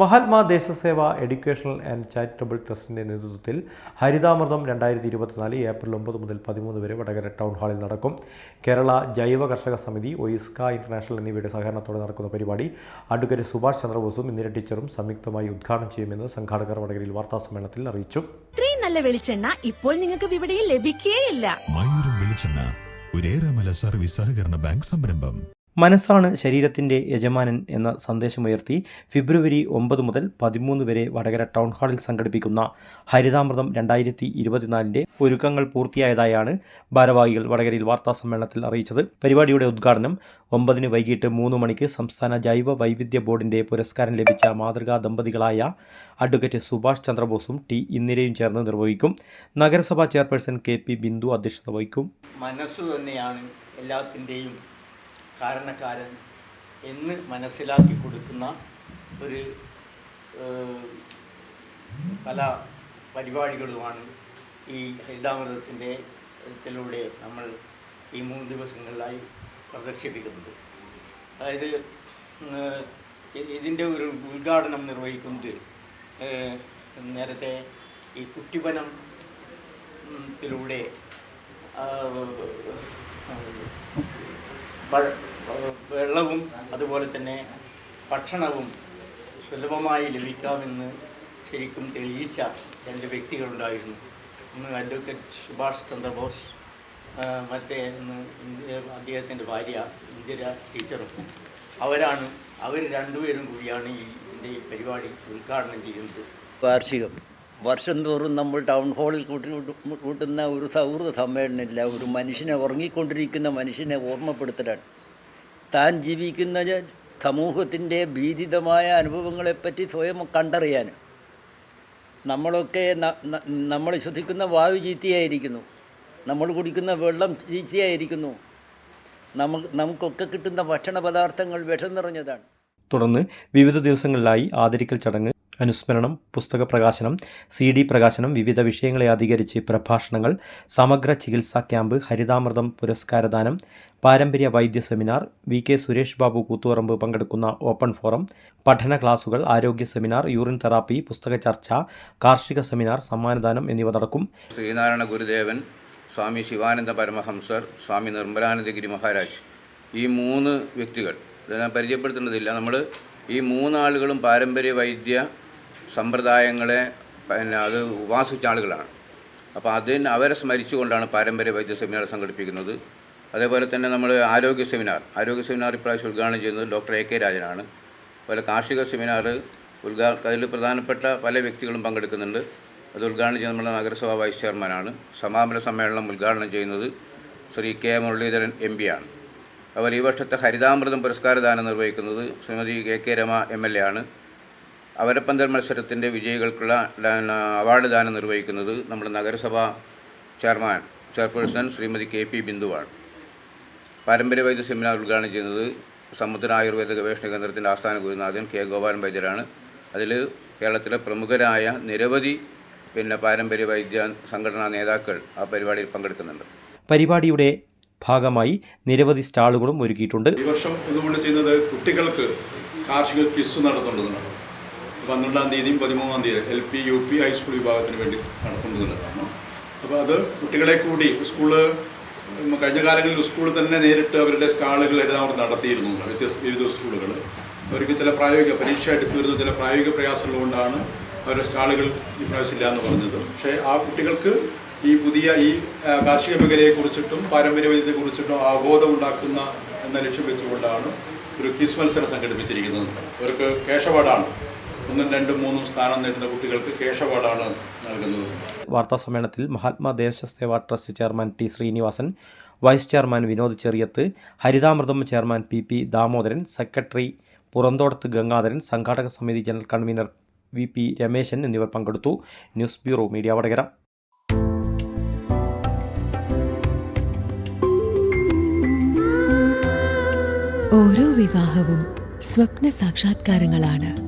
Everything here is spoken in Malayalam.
Mahatma Deshaseva educational and charitable ട്രസ്റ്റിന്റെ നേതൃത്വത്തിൽ ഹരിതാമൃതം രണ്ടായിരത്തി ഇരുപത്തിനാല് ഏപ്രിൽ ഒമ്പത് മുതൽ പതിമൂന്ന് വരെ വടകര ടൗൺ ഹാളിൽ നടക്കും. കേരള ജൈവ കർഷക സമിതി ഒയിസ്ക ഇന്റർനാഷണൽ എന്നിവയുടെ സഹകരണത്തോടെ നടക്കുന്ന പരിപാടി അഡ്വക്കേറ്റ് സുഭാഷ് ചന്ദ്രബോസും ഇന്ദിര ടീച്ചറും സംയുക്തമായി ഉദ്ഘാടനം ചെയ്യുമെന്ന് സംഘാടകർ വടകരയിൽ വാർത്താസമ്മേളനത്തിൽ അറിയിച്ചു. ഇത്രയും നല്ല വെളിച്ചെണ്ണ ഇപ്പോൾ നിങ്ങൾക്ക് വിപണിയിൽ ലഭിക്കുകയില്ല മയൂരം വെളിച്ചെണ്ണ ഒരേറെമല സർവീസ് സഹകരണ ബാങ്ക് സംരംഭം. മനസ്സാണ് ശരീരത്തിന്റെ യജമാനൻ എന്ന സന്ദേശമുയർത്തി ഫെബ്രുവരി ഒമ്പത് മുതൽ പതിമൂന്ന് വരെ വടകര ടൗൺ ഹാളിൽ സംഘടിപ്പിക്കുന്ന ഹരിതാമൃതം രണ്ടായിരത്തി ഇരുപത്തിനാലിന്റെ ഒരുക്കങ്ങൾ പൂർത്തിയായതായാണ് ഭാരവാഹികൾ വടകരയിൽ വാർത്താ സമ്മേളനത്തിൽ അറിയിച്ചത്. പരിപാടിയുടെ ഉദ്ഘാടനം ഒമ്പതിന് വൈകിട്ട് മൂന്ന് മണിക്ക് സംസ്ഥാന ജൈവ വൈവിധ്യ ബോർഡിന്റെ പുരസ്കാരം ലഭിച്ച മാതൃകാ ദമ്പതികളായ അഡ്വക്കേറ്റ് സുഭാഷ് ചന്ദ്രബോസും ടി ഇന്നിരയും ചേർന്ന് നിർവഹിക്കും. നഗരസഭാ ചെയർപേഴ്സൺ കെ പി ബിന്ദു അധ്യക്ഷത വഹിക്കും. മനസ്സ് തന്നെയാണ് എല്ലാത്തിന്റെയും കാരണക്കാരൻ എന്ന് മനസ്സിലാക്കി കൊടുക്കുന്ന ഒരു പല പരിപാടികളുമാണ് ഈ ഹരിതാമൃതത്തിന്റെ ത്തിലൂടെ നമ്മൾ ഈ മൂന്ന് ദിവസങ്ങളിലായി പ്രദർശിപ്പിക്കുന്നത്. അതായത് ഇതിന്റെ ഒരു ഉദ്ഘാടനം നിർവഹിക്കുന്നത് നേരത്തെ ഈ കുട്ടിവനം ഉം, ത്തിലൂടെ ആ, വ- വെള്ളവും അതുപോലെ തന്നെ ഭക്ഷണവും സുലഭമായി ലഭിക്കാമെന്ന് ശരിക്കും തെളിയിച്ച രണ്ട് വ്യക്തികളുണ്ടായിരുന്നു. ഒന്ന് അഡ്വക്കേറ്റ് സുഭാഷ് ചന്ദ്രബോസ് മറ്റേ അദ്ദേഹത്തിന്റെ ഭാര്യ ഇന്ദിര ടീച്ചറും. അവരാണ് അവർ രണ്ടുപേരും കൂടിയാണ് ഈ പരിപാടി ഉദ്ഘാടനം ചെയ്യുന്നത്. വാർഷികം. വർഷം തോറും നമ്മൾ ടൗൺ ഹാളിൽ കൂട്ടി കൂട്ടുന്ന ഒരു സൗഹൃദ സമ്മേളനമില്ല. ഒരു മനുഷ്യനെ ഉറങ്ങിക്കൊണ്ടിരിക്കുന്ന മനുഷ്യനെ ഓർമ്മപ്പെടുത്തലാണ്. താൻ ജീവിക്കുന്ന സമൂഹത്തിന്റെ ഭീതിതമായ അനുഭവങ്ങളെപ്പറ്റി സ്വയം കണ്ടറിയാൻ. നമ്മളൊക്കെ നമ്മൾ ശ്വസിക്കുന്ന വായു ചീത്തയായിരിക്കുന്നു. നമ്മൾ കുടിക്കുന്ന വെള്ളം ചീത്തയായിരിക്കുന്നു. നമുക്ക് നമുക്കൊക്കെ കിട്ടുന്ന ഭക്ഷണ പദാർത്ഥങ്ങൾ വിഷം നിറഞ്ഞതാണ്. തുടർന്ന് വിവിധ ദിവസങ്ങളിലായി ആദരിക്കൽ ചടങ്ങ് അനുസ്മരണം പുസ്തക പ്രകാശനം സി ഡി പ്രകാശനം വിവിധ വിഷയങ്ങളെ അധികരിച്ച് പ്രഭാഷണങ്ങൾ സമഗ്ര ചികിത്സാ ക്യാമ്പ് ഹരിതാമൃതം പുരസ്കാരദാനം പാരമ്പര്യ വൈദ്യ seminar V K Suresh Babu Koothuparamba പങ്കെടുക്കുന്ന ഓപ്പൺ ഫോറം പഠന ക്ലാസുകൾ ആരോഗ്യ സെമിനാർ യൂറിൻ തെറാപ്പി പുസ്തക ചർച്ച കാർഷിക സെമിനാർ സമ്മാനദാനം എന്നിവ നടക്കും. ശ്രീനാരായണ ഗുരുദേവൻ സ്വാമി ശിവാനന്ദ പരമഹംസർ സ്വാമി നിർമ്മലാനന്ദഗിരി മഹാരാജ് ഈ മൂന്ന് വ്യക്തികൾ. ഞാൻ പരിചയപ്പെടുത്തേണ്ടതില്ല. നമ്മൾ ഈ മൂന്നാളുകളും പാരമ്പര്യ വൈദ്യ സമ്പ്രദായങ്ങളെ പിന്നെ അത് ഉപാസിച്ച ആളുകളാണ്. അപ്പോൾ അതിന് അവരെ സ്മരിച്ചുകൊണ്ടാണ് പാരമ്പര്യ വൈദ്യ സെമിനാർ സംഘടിപ്പിക്കുന്നത്. അതേപോലെ തന്നെ നമ്മൾ ആരോഗ്യ സെമിനാർ ആരോഗ്യ സെമിനാർ ഇപ്രാവശ്യം ഉദ്ഘാടനം ചെയ്യുന്നത് ഡോക്ടർ എ കെ രാജനാണ്. അതുപോലെ കാർഷിക സെമിനാർ ഉദ്ഘാ അതിൽ പ്രധാനപ്പെട്ട പല വ്യക്തികളും പങ്കെടുക്കുന്നുണ്ട്. അത് ഉദ്ഘാടനം ചെയ്യുന്ന നമ്മുടെ നഗരസഭാ വൈസ് ചെയർമാനാണ്. സമാപന സമ്മേളനം ഉദ്ഘാടനം ചെയ്യുന്നത് ശ്രീ കെ മുരളീധരൻ എം ആണ്. അതുപോലെ ഈ വർഷത്തെ ഹരിതാമൃതം പുരസ്കാരദാനം നിർവഹിക്കുന്നത് Shrimati K K Rema M L A ആണ്. അവരപ്പന്തൽ മത്സരത്തിന്റെ വിജയികൾക്കുള്ള അവാർഡ് ദാനം നിർവഹിക്കുന്നത് നമ്മുടെ നഗരസഭാ chairman chairperson Shrimati K P ബിന്ദുവാണ്. പാരമ്പര്യ വൈദ്യ സെമിനാർ ഉദ്ഘാടനം ചെയ്യുന്നത് സമുദ്ര ആയുർവേദ ഗവേഷണ കേന്ദ്രത്തിന്റെ ആസ്ഥാന ഗുരുനാഥൻ കെ ഗോപാലൻ വൈദ്യരാണ്. അതിൽ കേരളത്തിലെ പ്രമുഖരായ നിരവധി പിന്നെ പാരമ്പര്യ വൈദ്യ സംഘടനാ നേതാക്കൾ ആ പരിപാടിയിൽ പങ്കെടുക്കുന്നുണ്ട്. പരിപാടിയുടെ ഭാഗമായി നിരവധി സ്റ്റാളുകളും ഒരുക്കിയിട്ടുണ്ട്. ഈ വർഷം ഇതുകൊണ്ട് ചെയ്യുന്നത് കുട്ടികൾക്ക് കാർഷിക ക്വിസ് നടത്തുന്നതാണ് പന്ത്രണ്ടാം തീയതിയും പതിമൂന്നാം തീയതി L P U P high school വിഭാഗത്തിന് വേണ്ടി നടത്തുന്നതാണ് അപ്പോൾ അത് കുട്ടികളെ കൂടി സ്കൂൾ കഴിഞ്ഞ കാലങ്ങളിൽ സ്കൂൾ തന്നെ നേരിട്ട് അവരുടെ സ്റ്റാളുകൾ എല്ലാം അവർ നടത്തിയിരുന്നു. വ്യത്യസ്ത വിവിധ സ്കൂളുകൾ അവർക്ക് ചില പ്രായോഗിക പരീക്ഷ എടുത്തു വരുന്ന ചില പ്രായോഗിക പ്രയാസമുള്ളതുകൊണ്ടാണ് അവരുടെ സ്റ്റാളുകൾ ഈ പ്രാവശ്യം ഇല്ല എന്ന് പറഞ്ഞത്. പക്ഷേ ആ കുട്ടികൾക്ക് ഈ പുതിയ ഈ കാർഷിക മേഖലയെക്കുറിച്ചിട്ടും പാരമ്പര്യ കുറിച്ചിട്ടും അവബോധം ഉണ്ടാക്കുന്ന എന്ന ലക്ഷ്യം വെച്ചുകൊണ്ടാണ് ഒരു ക്വിസ് മത്സരം സംഘടിപ്പിച്ചിരിക്കുന്നത്. അവർക്ക് കേശപാടാണ് ഒന്നും രണ്ടും മൂന്നും സ്ഥാനം നേടുന്ന കുട്ടികൾക്ക് കേശവാർഡാണ് നൽകുന്നത്. വാർത്താ സമ്മേളനത്തിൽ Mahatma Deshaseva trust chairman T Sreenivasan vice chairman Vinod Cheriyath Harithamrutham chairman P P Damodaran secretary Purathodath Gangadharan സംഘാടക സമിതി general convener V P Rameshan എന്നിവർ പങ്കെടുത്തു. News bureau media Vadakara. ഓരോ വിവാഹവും സ്വപ്ന സാക്ഷാത്കാരങ്ങളാണ്.